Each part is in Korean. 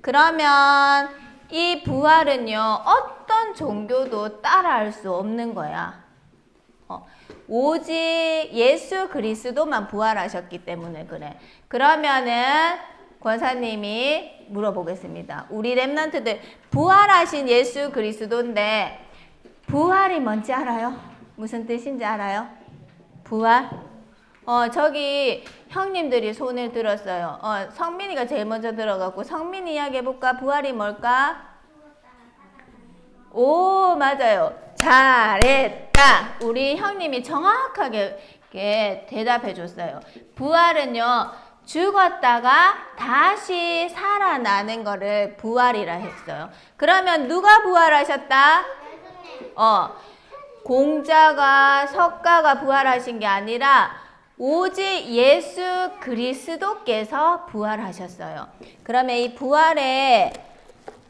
그러면 이 부활은요, 어떤 종교도 따라할 수 없는 거야. 어, 오직 예수 그리스도만 부활하셨기 때문에 그래. 그러면은 권사님이 물어보겠습니다. 우리 랩런트들 부활하신 예수 그리스도인데 부활이 뭔지 알아요? 무슨 뜻인지 알아요? 부활? 어, 저기 형님들이 손을 들었어요. 어, 성민이가 제일 먼저 들어갔고 성민이 이야기 해볼까? 부활이 뭘까? 오, 맞아요. 잘했다. 우리 형님이 정확하게 대답해 줬어요. 부활은요, 죽었다가 다시 살아나는 거를 부활이라 했어요. 그러면 누가 부활하셨다? 어, 공자가 석가가 부활하신 게 아니라 오직 예수 그리스도께서 부활하셨어요. 그러면 이 부활의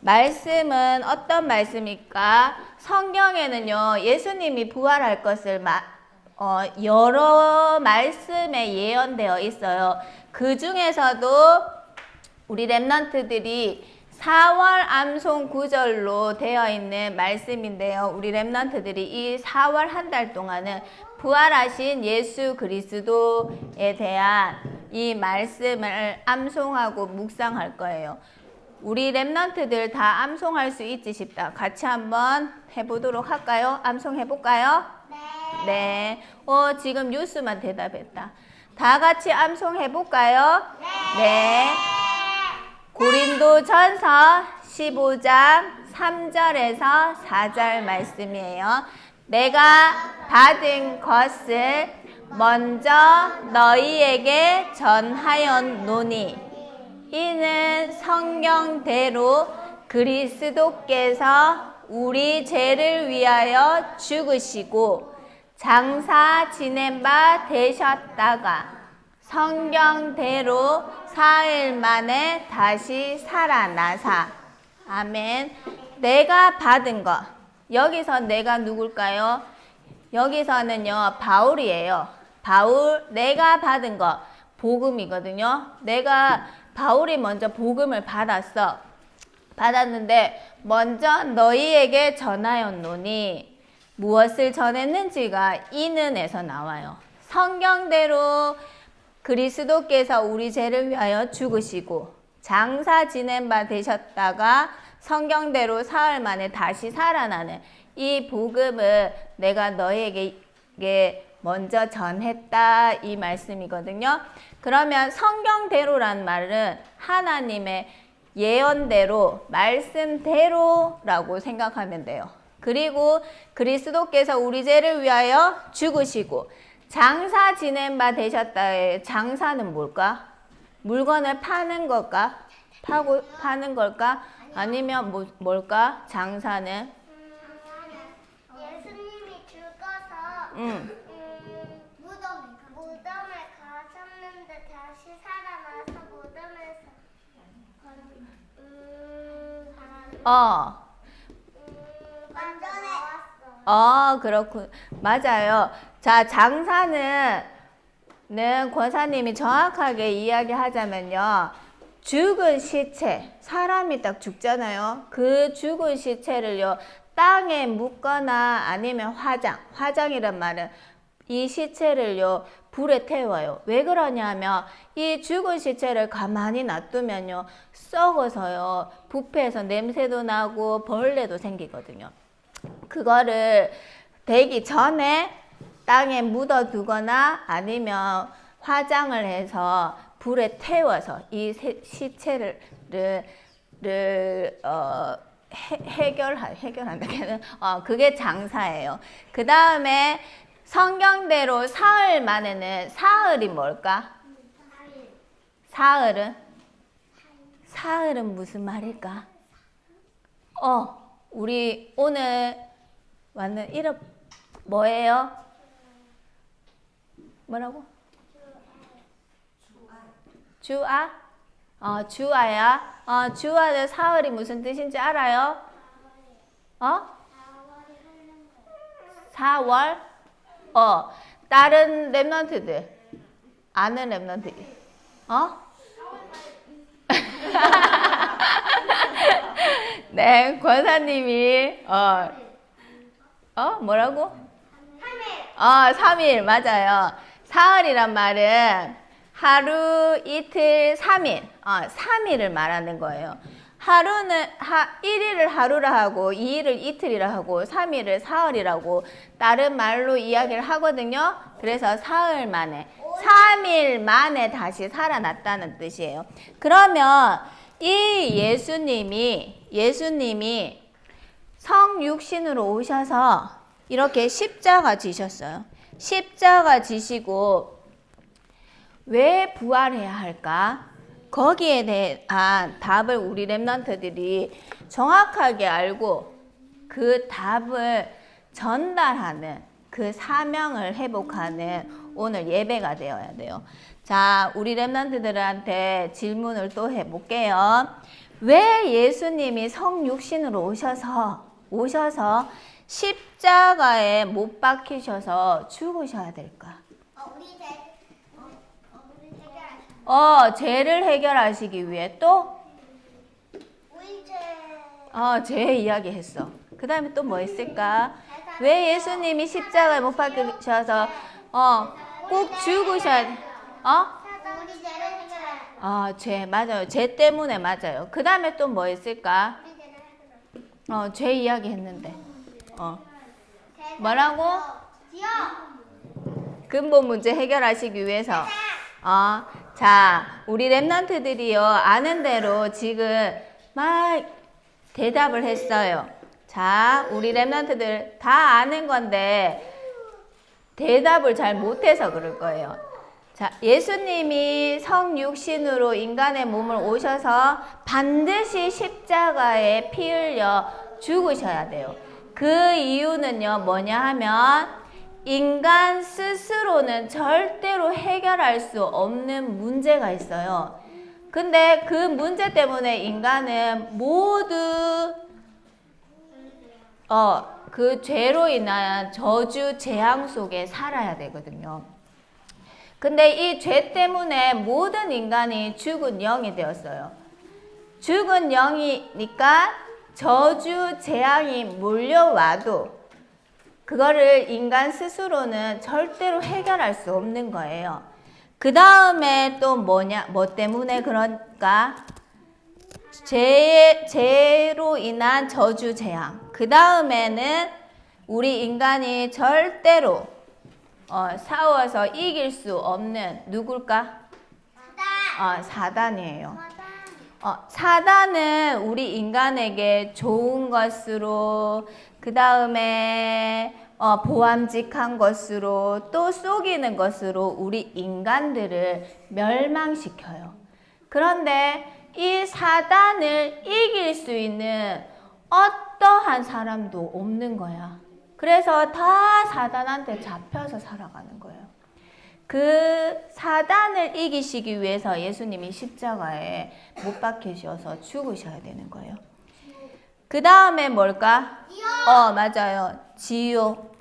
말씀은 어떤 말씀일까? 성경에는요, 예수님이 부활할 것을 마, 어, 여러 말씀에 예언되어 있어요. 그 중에서도 우리 랩런트들이 4월 암송 구절로 되어 있는 말씀인데요. 우리 랩런트들이 이 4월 한 달 동안은 부활하신 예수 그리스도에 대한 이 말씀을 암송하고 묵상할 거예요. 우리 랩런트들 다 암송할 수 있지 싶다. 같이 한번 해보도록 할까요? 암송해볼까요? 네. 네. 어, 지금 뉴스만 대답했다. 다 같이 암송해볼까요? 네. 고린도 전서 15장 3절에서 4절 말씀이에요. 내가 받은 것을 먼저 너희에게 전하였노니 이는 성경대로 그리스도께서 우리 죄를 위하여 죽으시고 장사 지낸 바 되셨다가 성경대로 사흘 만에 다시 살아나사. 아멘. 내가 받은 것. 여기서 내가 누굴까요? 여기서는요, 바울이에요. 바울, 내가 받은 것. 복음이거든요. 내가, 바울이 먼저 복음을 받았어. 받았는데, 먼저 너희에게 전하였노니, 무엇을 전했는지가 이는에서 나와요. 성경대로 그리스도께서 우리 죄를 위하여 죽으시고 장사 지낸 바 되셨다가 성경대로 사흘 만에 다시 살아나는 이 복음을 내가 너에게 먼저 전했다 이 말씀이거든요. 그러면 성경대로란 말은 하나님의 예언대로 말씀대로라고 생각하면 돼요. 그리고 그리스도께서 우리 죄를 위하여 죽으시고 장사 지낸 바 되셨다의 장사는 뭘까? 물건을 파는 걸까? 파고 파는 걸까? 아니면 뭐, 뭘까? 장사는 예수님이 죽어서 음. 음, 무덤 무덤에 가셨는데 다시 살아나서 무덤에서 음, 어. 음, 나왔어. 어, 그렇군. 맞아요. 자, 장사는 는 권사님이 정확하게 이야기하자면요. 죽은 시체, 사람이 딱 죽잖아요. 그 죽은 시체를요, 땅에 묻거나 아니면 화장, 화장이란 말은 이 시체를요, 불에 태워요. 왜 그러냐면, 이 죽은 시체를 가만히 놔두면요, 썩어서요, 부패해서 냄새도 나고 벌레도 생기거든요. 그거를 되기 전에 땅에 묻어 두거나 아니면 화장을 해서 불에 태워서 이 세- 시체를 를, 를, 어, 해, 해결할 해결한다는 어 그게 장사예요. 그 다음에 성경대로 사흘 만에는 사흘이 뭘까? 사흘은 사흘은 무슨 말일까? 어, 우리 오늘 왔는 이름 뭐예요? 뭐라고? 주아? 어, 주아야. 어, 주아는 사흘이 무슨 뜻인지 알아요? 어? 4월? 어, 다른 랩런트들. 아는 랩런트. 어? 네, 권사님이 어, 어 뭐라고? 3일. 어, 3일 맞아요. 사흘이란 말은 하루, 이틀, 3일. 어, 3일을 말하는 거예요. 하루는 하 1일을 하루라 하고 2일을 이틀이라 하고 3일을 사흘이라고 다른 말로 이야기를 하거든요. 그래서 사흘 만에 3일 만에 다시 살아났다는 뜻이에요. 그러면 이 예수님이 예수님이 성육신으로 오셔서 이렇게 십자가 지셨어요. 십자가 지시고 왜 부활해야 할까? 거기에 대한 답을 우리 랩런트들이 정확하게 알고 그 답을 전달하는 그 사명을 회복하는 오늘 예배가 되어야 돼요. 자, 우리 랩런트들한테 질문을 또 해볼게요. 왜 예수님이 성육신으로 오셔서 오셔서 십자가에 못 박히셔서 죽으셔야 될까? 어, 어, 어. 어, 죄를 해결하시기 위해 또. 어, 죄 이야기 했어. 그 다음에 또 뭐 했을까? 왜 예수님이 십자가에 못 박히셔서 어, 꼭 죽으셔야 어? 아, 죄 맞아요. 죄 때문에 맞아요. 그 다음에 또 뭐 했을까? 어, 죄 이야기 했는데. 어, 제- 뭐라고? 근본 문제 해결하시기 위해서. 어, 자, 우리 랩런트들이요, 아는 대로 지금 막 대답을 했어요. 자, 우리 랩런트들 다 아는 건데, 대답을 잘 못해서 그럴 거예요. 자, 예수님이 성육신으로 인간의 몸을 오셔서 반드시 십자가에 피 흘려 죽으셔야 돼요. 그 이유는요, 뭐냐 하면, 인간 스스로는 절대로 해결할 수 없는 문제가 있어요. 근데 그 문제 때문에 인간은 모두 어, 그 죄로 인한 저주 재앙 속에 살아야 되거든요. 근데 이 죄 때문에 모든 인간이 죽은 영이 되었어요. 죽은 영이니까 저주 재앙이 몰려와도 그거를 인간 스스로는 절대로 해결할 수 없는 거예요. 그 다음에 또 뭐냐, 뭐 때문에 그럴까? 죄, 죄로 인한 저주 재앙. 그 다음에는 우리 인간이 절대로 어, 싸워서 이길 수 없는 누굴까? 사단. 어, 사단이에요. 어, 사단은 우리 인간에게 좋은 것으로, 그 다음에 어, 보암직한 것으로, 또 속이는 것으로 우리 인간들을 멸망시켜요. 그런데 이 사단을 이길 수 있는 어떠한 사람도 없는 거야. 그래서 다 사단한테 잡혀서 살아가는 거예요. 그 사단을 이기시기 위해서 예수님이 십자가에 못 박히셔서 죽으셔야 되는 거예요. 그 다음에 뭘까? 어, 맞아요. 지옥.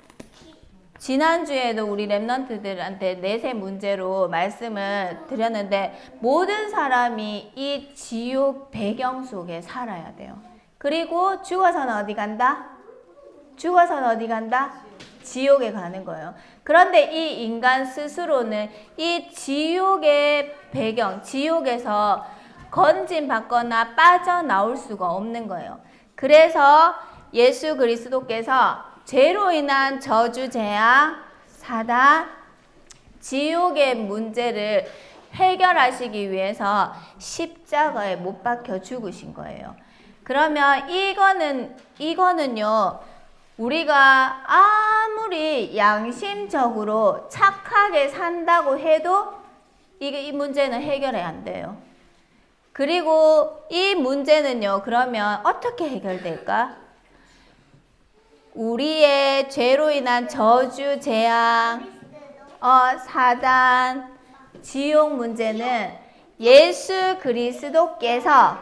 지난주에도 우리 랩런트들한테 내세 문제로 말씀을 드렸는데 모든 사람이 이 지옥 배경 속에 살아야 돼요. 그리고 죽어서는 어디 간다? 죽어서는 어디 간다? 지옥에 가는 거예요. 그런데 이 인간 스스로는 이 지옥의 배경, 지옥에서 건진 받거나 빠져나올 수가 없는 거예요. 그래서 예수 그리스도께서 죄로 인한 저주 재앙, 사단, 지옥의 문제를 해결하시기 위해서 십자가에 못 박혀 죽으신 거예요. 그러면 이거는 이거는요. 우리가 아무리 양심적으로 착하게 산다고 해도 이게 이 문제는 해결이 안 돼요. 그리고 이 문제는요. 그러면 어떻게 해결될까? 우리의 죄로 인한 저주 재앙, 어, 사단, 지옥 문제는 예수 그리스도께서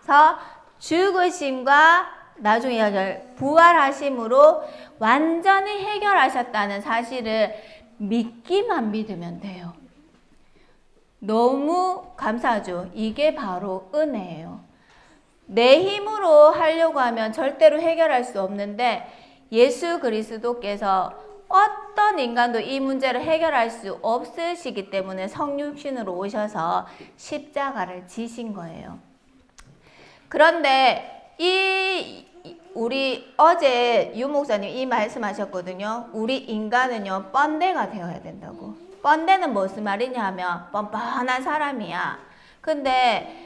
서 죽으심과 나중에 이야기할 부활하심으로 완전히 해결하셨다는 사실을 믿기만 믿으면 돼요. 너무 감사하죠. 이게 바로 은혜예요. 내 힘으로 하려고 하면 절대로 해결할 수 없는데 예수 그리스도께서 어떤 인간도 이 문제를 해결할 수 없으시기 때문에 성육신으로 오셔서 십자가를 지신 거예요. 그런데 이 우리 어제 유 목사님 이 말씀하셨거든요. 우리 인간은요 뻔데가 되어야 된다고. 뻔데는 무슨 말이냐 하면 뻔뻔한 사람이야. 근데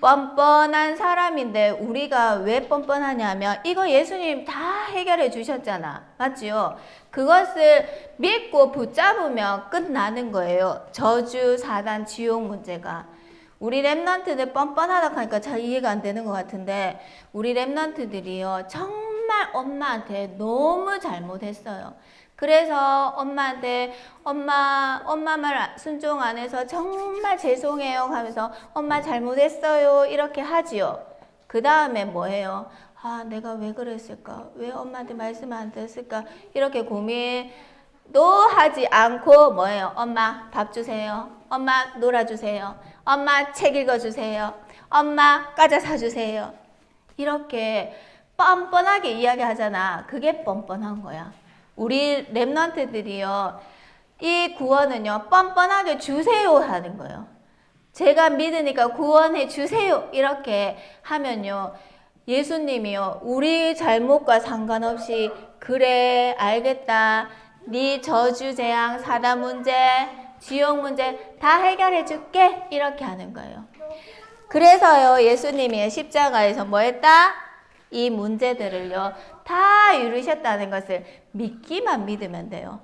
뻔뻔한 사람인데 우리가 왜 뻔뻔하냐면 이거 예수님 다 해결해 주셨잖아. 맞지요? 그것을 믿고 붙잡으면 끝나는 거예요. 저주, 사단, 지옥 문제가. 우리 랩런트들 뻔뻔하다 하니까 잘 이해가 안 되는 것 같은데 우리 랩런트들이요 정말 엄마한테 너무 잘못했어요. 그래서 엄마한테 엄마 엄마 말 순종 안 해서 정말 죄송해요 하면서 엄마 잘못했어요 이렇게 하지요. 그 다음에 뭐해요? 아 내가 왜 그랬을까? 왜 엄마한테 말씀 안 들었을까? 이렇게 고민도 하지 않고 뭐해요? 엄마 밥 주세요. 엄마 놀아주세요. 엄마 책 읽어주세요. 엄마 과자 사주세요. 이렇게 뻔뻔하게 이야기하잖아. 그게 뻔뻔한 거야. 우리 랩런트들이요. 이 구원은요. 뻔뻔하게 주세요 하는 거예요. 제가 믿으니까 구원해 주세요. 이렇게 하면요. 예수님이요. 우리 잘못과 상관없이 그래 알겠다. 네 저주 재앙 사단 문제 지옥 문제 다 해결해 줄게. 이렇게 하는 거예요. 그래서요. 예수님이 십자가에서 뭐 했다? 이 문제들을요. 다 이루셨다는 것을 믿기만 믿으면 돼요.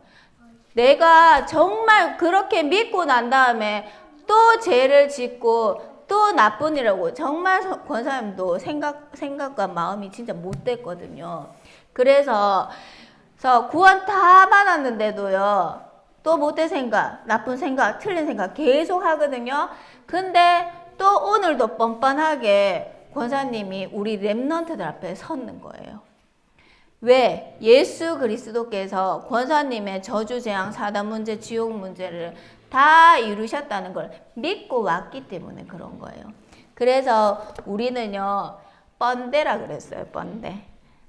내가 정말 그렇게 믿고 난 다음에 또 죄를 짓고 또 나쁜 일하고 정말 서- 권사님도 생각 생각과 마음이 진짜 못됐거든요. 그래서 구원 다 받았는데도요. 또 못된 생각, 나쁜 생각, 틀린 생각 계속 하거든요. 근데 또 오늘도 뻔뻔하게 권사님이 우리 랩런트들 앞에 섰는 거예요. 왜? 예수 그리스도께서 권사님의 저주 재앙 사단 문제 지옥 문제를 다 이루셨다는 걸 믿고 왔기 때문에 그런 거예요. 그래서 우리는요 뻔데라 그랬어요 뻔데.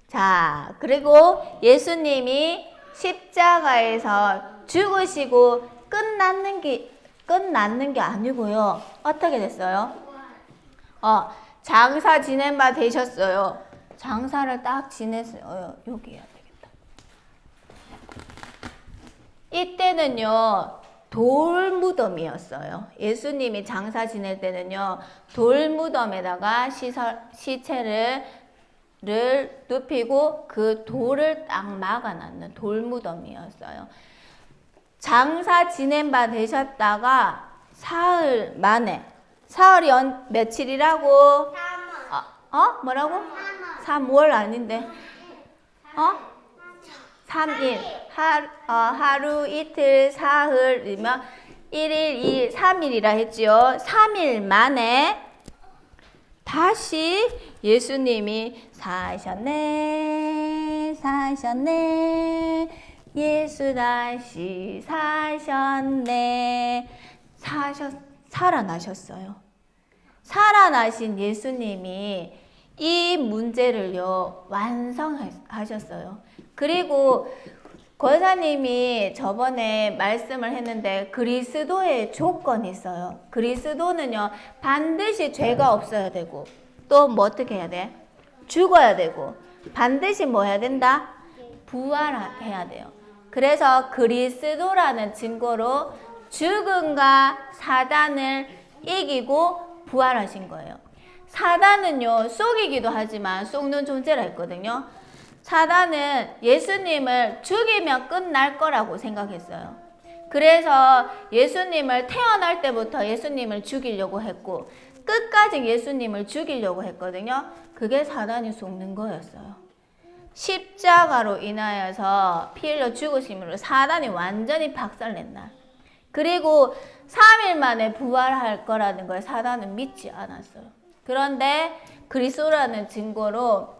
자 그리고 예수님이 십자가에서 죽으시고 끝났는 게 끝났는 게 아니고요 어떻게 됐어요? 어 장사 지낸 바 되셨어요. 장사를 딱 지냈어요. 어, 여기 해야 되겠다. 이때는요, 돌 무덤이었어요. 예수님이 장사 지낼 때는요, 돌 무덤에다가 시설, 시체를 를 눕히고 그 돌을 딱 막아놨는 돌 무덤이었어요. 장사 지낸 바 되셨다가 사흘 만에 사흘이 언, 며칠이라고? 3월. 어, 어? 뭐라고? 3월 아닌데. 어? 3일. 하, 어, 하루, 이틀, 사흘이면 1일, 2일, 3일이라 했지요. 3일 만에 다시 예수님이 사셨네, 사셨네, 예수 다시 사셨네, 사셨, 살아나셨어요. 살아나신 예수님이 이 문제를요, 완성하셨어요. 그리고 권사님이 저번에 말씀을 했는데 그리스도의 조건이 있어요. 그리스도는요, 반드시 죄가 없어야 되고, 또 뭐 어떻게 해야 돼? 죽어야 되고, 반드시 뭐 해야 된다? 부활해야 돼요. 그래서 그리스도라는 증거로 죽음과 사단을 이기고 부활하신 거예요. 사단은요, 속이기도 하지만 속는 존재라 했거든요. 사단은 예수님을 죽이면 끝날 거라고 생각했어요. 그래서 예수님을 태어날 때부터 예수님을 죽이려고 했고, 끝까지 예수님을 죽이려고 했거든요. 그게 사단이 속는 거였어요. 십자가로 인하여서 피 흘려 죽으심으로 사단이 완전히 박살낸 날. 그리고 3일 만에 부활할 거라는 걸 사단은 믿지 않았어요. 그런데 그리스도라는 증거로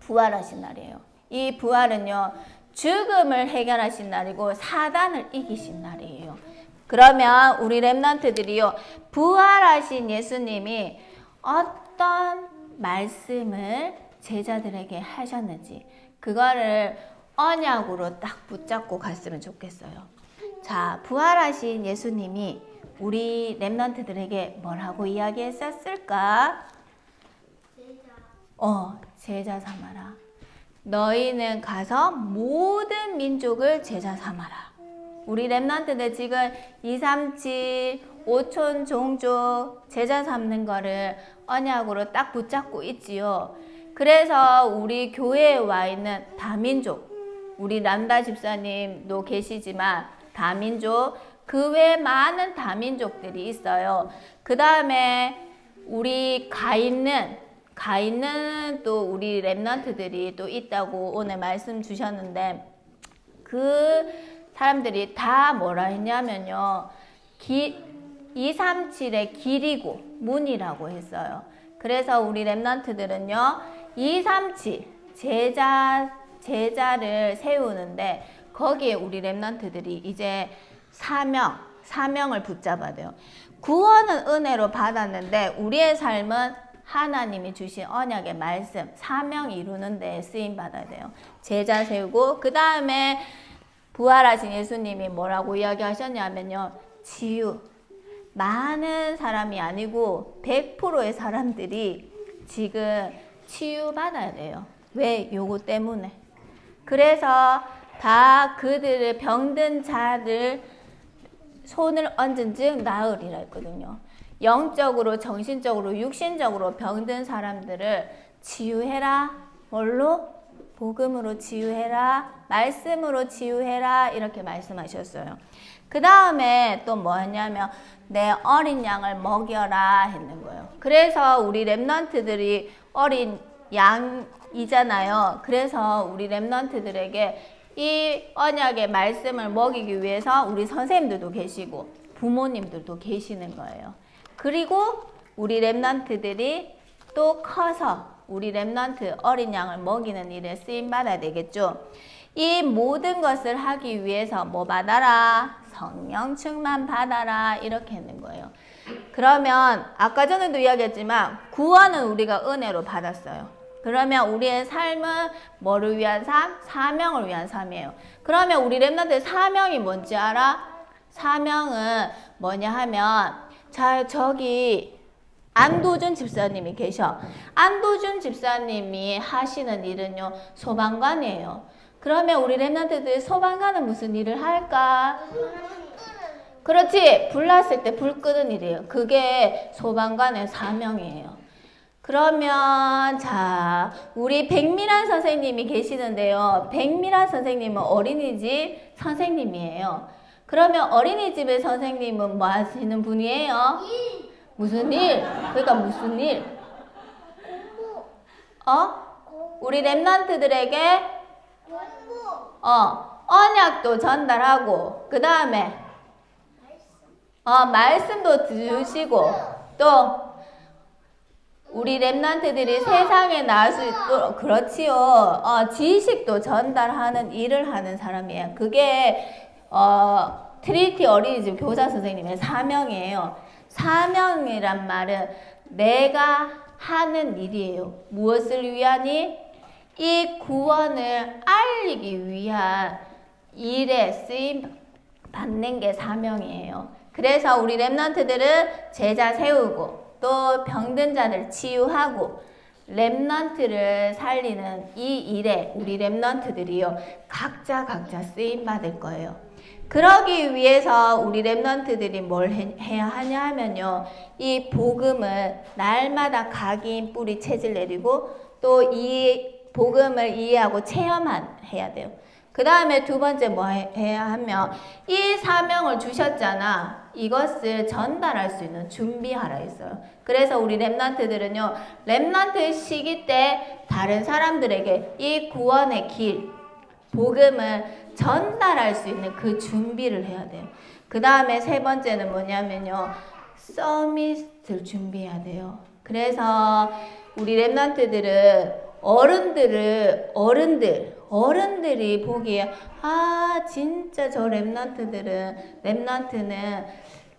부활하신 날이에요. 이 부활은요, 죽음을 해결하신 날이고 사단을 이기신 날이에요. 그러면 우리 랩런트들이요, 부활하신 예수님이 어떤 말씀을 제자들에게 하셨는지 그거를 언약으로 딱 붙잡고 갔으면 좋겠어요. 자, 부활하신 예수님이 우리 렘넌트들에게 뭐라고 이야기했었을까? 어, 제자 삼아라. 너희는 가서 모든 민족을 제자 삼아라. 우리 랩런트들 지금 237, 5촌 종족 제자 삼는 거를 언약으로 딱 붙잡고 있지요. 그래서 우리 교회에 와 있는 다민족, 우리 란다 집사님도 계시지만 다민족, 그 외에 많은 다민족들이 있어요. 그 다음에 우리 가 있는 가 있는 또 우리 랩런트들이 또 있다고 오늘 말씀 주셨는데 그 사람들이 다 뭐라 했냐면요. 기, 237의 길이고 문이라고 했어요. 그래서 우리 랩런트들은요. 237 제자 제자를 세우는데 거기에 우리 랩런트들이 이제 사명 사명을 붙잡아야 돼요. 구원은 은혜로 받았는데 우리의 삶은 하나님이 주신 언약의 말씀, 사명 이루는 데 쓰임 받아야 돼요. 제자 세우고 그 다음에 부활하신 예수님이 뭐라고 이야기하셨냐면요. 치유. 많은 사람이 아니고 100%의 사람들이 지금 치유 받아야 돼요. 왜? 요거 때문에. 그래서 다 그들의 병든 자를 손을 얹은 즉 나으리라 했거든요. 영적으로, 정신적으로, 육신적으로 병든 사람들을 치유해라. 뭘로? 복음으로 치유해라. 말씀으로 치유해라. 이렇게 말씀하셨어요. 그 다음에 또 뭐였냐면 내 어린 양을 먹여라 했는 거예요. 그래서 우리 랩런트들이 어린 양이잖아요. 그래서 우리 랩런트들에게 이 언약의 말씀을 먹이기 위해서 우리 선생님들도 계시고 부모님들도 계시는 거예요. 그리고 우리 랩런트들이 또 커서 우리 랩런트 어린 양을 먹이는 일에 쓰임 받아야 되겠죠. 이 모든 것을 하기 위해서 뭐 받아라? 성령 충만 받아라. 이렇게 했는 거예요. 그러면 아까 전에도 이야기했지만 구원은 우리가 은혜로 받았어요. 그러면 우리의 삶은 뭐를 위한 삶? 사명을 위한 삶이에요. 그러면 우리 랩런트 사명이 뭔지 알아? 사명은 뭐냐 하면 자 저기 안도준 집사님이 계셔. 안도준 집사님이 하시는 일은요 소방관이에요. 그러면 우리 랩런트들 소방관은 무슨 일을 할까? 그렇지. 불 났을 때 불 끄는 일이에요. 그게 소방관의 사명이에요. 그러면 자 우리 백미란 선생님이 계시는데요. 백미란 선생님은 어린이집 선생님이에요. 그러면 어린이집의 선생님은 뭐 하시는 분이에요? 무슨 일? 그러니까 무슨 일? 어? 우리 랩런트들에게 어 언약도 전달하고 그 다음에 어 말씀도 주시고 또 우리 랩런트들이 세상에 나올 수 있도록 그렇지요. 어, 지식도 전달하는 일을 하는 사람이에요. 그게 어, 트리티 어린이집 교사 선생님의 사명이에요. 사명이란 말은 내가 하는 일이에요. 무엇을 위하니? 이 구원을 알리기 위한 일에 쓰임 받는 게 사명이에요. 그래서 우리 랩런트들은 제자 세우고 또 병든 자들 치유하고 랩넌트를 살리는 이 일에 우리 랩넌트들이요 각자 각자 쓰임 받을 거예요. 그러기 위해서 우리 랩넌트들이 뭘 해- 해야 하냐 하면요 이 복음을 날마다 각인 뿌리 체질 내리고 또이 복음을 이해하고 체험한 해야 돼요. 그 다음에 두 번째 뭐 해- 해야 하면 이 사명을 주셨잖아. 이것을 전달할 수 있는 준비하라 했어요. 그래서 우리 랩런트들은요. 랩런트 시기 때 다른 사람들에게 이 구원의 길, 복음을 전달할 수 있는 그 준비를 해야 돼요. 그 다음에 세 번째는 뭐냐면요. 서밋을 준비해야 돼요. 그래서 우리 랩런트들은 어른들을 어른들 어른들이 보기에 아 진짜 저 랩런트들은 랩런트는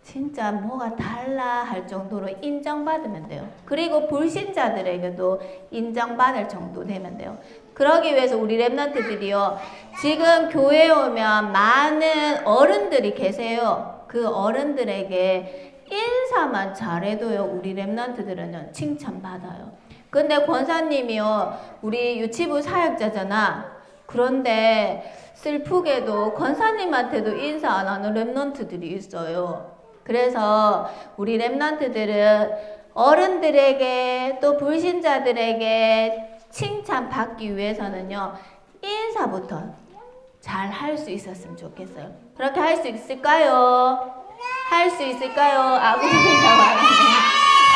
진짜 뭐가 달라 할 정도로 인정받으면 돼요. 그리고 불신자들에게도 인정받을 정도 되면 돼요. 그러기 위해서 우리 랩런트들이요. 지금 교회에 오면 많은 어른들이 계세요. 그 어른들에게 인사만 잘해도요. 우리 랩런트들은 칭찬받아요. 근데 권사님이요. 우리 유치부 사역자잖아. 그런데 슬프게도 권사님한테도 인사 안 하는 랩런트들이 있어요. 그래서 우리 랩런트들은 어른들에게 또 불신자들에게 칭찬받기 위해서는요. 인사부터 잘 할 수 있었으면 좋겠어요. 그렇게 할 수 있을까요? 할 수 있을까요? 아구리가 말하네.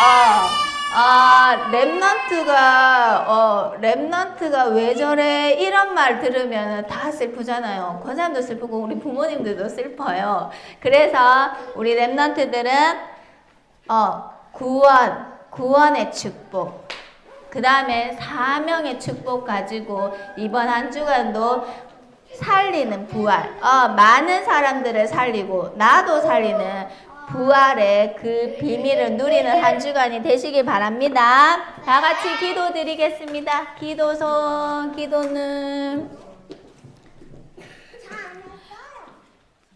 어. 아, 랩넌트가, 어, 랩넌트가 왜 저래? 이런 말 들으면 다 슬프잖아요. 권사님도 슬프고, 우리 부모님들도 슬퍼요. 그래서, 우리 랩넌트들은, 어, 구원, 구원의 축복. 그 다음에 사명의 축복 가지고, 이번 한 주간도 살리는 부활. 어, 많은 사람들을 살리고, 나도 살리는 부활의 그 비밀을 누리는 한 주간이 되시길 바랍니다. 다 같이 기도 드리겠습니다. 기도손, 기도는.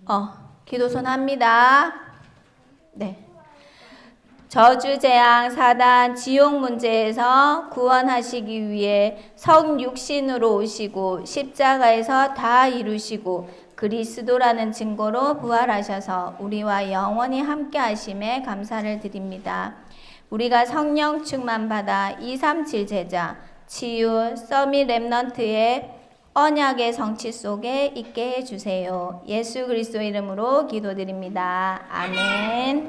어, 기도손 합니다. 네. 저주 재앙 사단 지옥 문제에서 구원하시기 위해 성육신으로 오시고 십자가에서 다 이루시고 그리스도라는 증거로 부활하셔서 우리와 영원히 함께 하심에 감사를 드립니다. 우리가 성령 충만 받아 237 제자 치유 서밋 랩넌트의 언약의 성취 속에 있게 해 주세요. 예수 그리스도 이름으로 기도드립니다. 아멘.